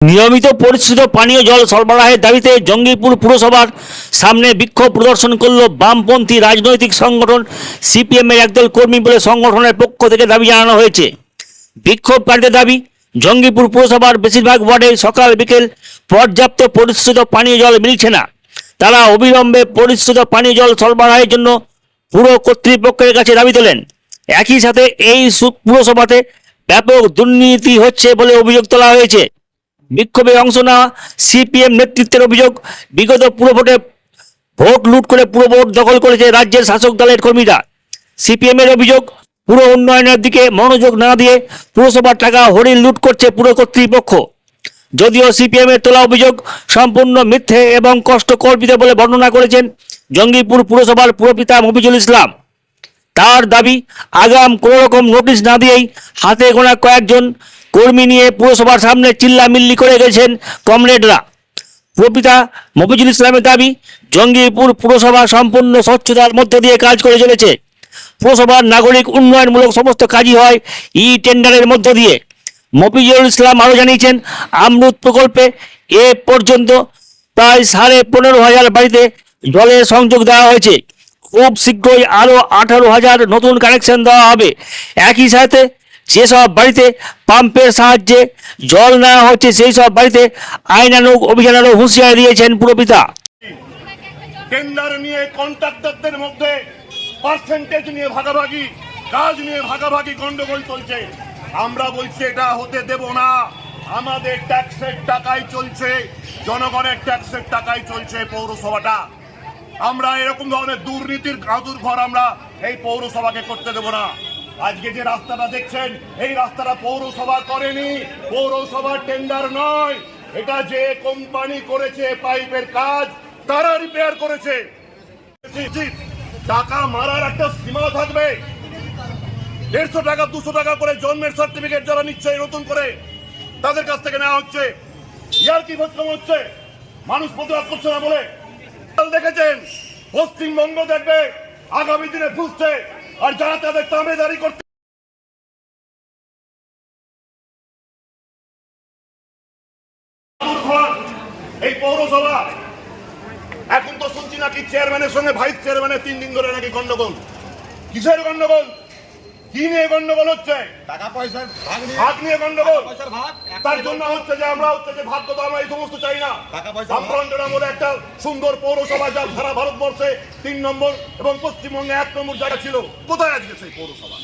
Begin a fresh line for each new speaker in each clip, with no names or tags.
নিয়মিত পরিশ্রুত পানীয় জল সরবরাহের দাবিতে জঙ্গিপুর পুরসভার সামনে বিক্ষোভ প্রদর্শন করল বামপন্থী রাজনৈতিক সংগঠন সিপিএমের একদল কর্মী বলে সংগঠনের পক্ষ থেকে দাবি জানানো হয়েছে। বিক্ষোভকারীদের দাবি, জঙ্গিপুর পুরসভার বেশিরভাগ ওয়ার্ডে সকাল বিকেল পর্যাপ্ত পরিশ্রুত পানীয় জল মিলছে না। তারা অবিলম্বে পরিশ্রুত পানীয় জল সরবরাহের জন্য পুরো কর্তৃপক্ষের কাছে দাবি তোলেন। একই সাথে এই পুরসভাতে ব্যাপক দুর্নীতি হচ্ছে বলে অভিযোগ তোলা হয়েছে। বিক্ষোভে অংশ নেওয়া সিপিএম নেতৃত্বের অভিযোগ, বিগত পুরভোটে ভোট লুট করে পুরো ভোট দখল করেছে রাজ্যের শাসক দলের কর্মীরা। সিপিএম এর অভিযোগ, পুরো উন্নয়নের দিকে মনোযোগ না দিয়ে পুরসভার টাকা হরিণ লুট করছে পুরো কর্তৃপক্ষ। যদিও সিপিএম এর তোলা অভিযোগ সম্পূর্ণ মিথ্যে এবং কষ্টকল্পিত বলে বর্ণনা করেছেন জঙ্গিপুর পুরসভার পুরপিতা মফিজুল ইসলাম। তার দাবি, আগাম কোনো রকম নোটিশ না দিয়েই হাতে গোনা কয়েকজন কর্মী নিয়ে পুরসভার সামনে চিল্লামিল্লি করে গেছেন কমরেডরা। প্রপিতা মফিজুল ইসলামের দাবি, জঙ্গিপুর পুরসভা সম্পূর্ণ স্বচ্ছতার মধ্য দিয়ে কাজ করে চলেছে। পুরসভার নাগরিক উন্নয়নমূলক সমস্ত কাজই হয় ই টেন্ডারের মধ্য দিয়ে। মফিজুল ইসলাম আরও জানিয়েছেন, আমরুদ প্রকল্পে এ পর্যন্ত প্রায় সাড়ে পনেরো হাজার বাড়িতে জলের সংযোগ দেওয়া হয়েছে। খুব শীঘ্রই আরও আঠারো হাজার নতুন কানেকশন দেওয়া হবে। একই সাথে যেসব বাড়িতে পাম্পের সাহায্যে জল নেওয়া হচ্ছে, সেই সব বাড়িতে আইনানুগ অভিযানেরও হুঁশিয়ারি দিয়েছেন পুরপিতা।
টেন্ডার নিয়ে কন্ট্রাক্টরদের মধ্যে পার্সেন্টেজ নিয়ে ভাগাভাগি, কাজ নিয়ে ভাগাভাগি গন্ডগোল চলছে। আমরা বলছি, এটা হতে দেব না। আমাদের ট্যাক্সের টাকায় চলছে, জনগণের ট্যাক্সের টাকায় চলছে পৌরসভাটা। আমরা এরকম ধরনের দুর্নীতির কাঁদুর ঘর আমরা এই পৌরসভাকে করতে দেব না। আজকে যে রাস্তাটা দেখছেন, এই রাস্তাটা পৌরসভা করেনি। পৌরসভার টেন্ডার নয়। এটা যে কোম্পানি করেছে পাইপের কাজ, তারা রিপেয়ার করেছে। টাকা মারার একটা সীমা থাকবে। দেড়শো টাকা, দুশো টাকা করে জন্মের সার্টিফিকেট যারা নিচ্ছে নতুন করে তাদের কাছ থেকে নেওয়া হচ্ছে। ইয়ার কি ভোজ হচ্ছে? মানুষ প্রতিবাদ করছে না বলে? দেখেছেন, পশ্চিমবঙ্গ দেখবে, আগামী দিনে বুঝছে। আর যারা তাদের তামেদারি করতে এই পৌরসভা। এখন তো শুনছি নাকি চেয়ারম্যানের সঙ্গে ভাইস চেয়ারম্যানের তিন দিন ধরে নাকি গন্ডগোল। কিসের গন্ডগোল? কি নিয়ে গন্ডগোল হচ্ছে
টাকা পয়সার ভাগ নিয়ে
ভাগ নিয়ে গন্ডগোল
পয়সার ভাগ
তার জন্য হচ্ছে যে আমরা হচ্ছে যে ভাগ্য তো আমরা এই সমস্ত চাই না
টাকা পয়সা
একটা সুন্দর পৌরসভা যা সারা ভারতবর্ষে তিন নম্বর এবং পশ্চিমবঙ্গে এক নম্বর জায়গা ছিল কোথায় আজকে সেই পৌরসভা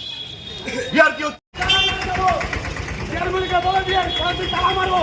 ইয়ার কি হচ্ছে
বলে দিয়ে তালা মারবো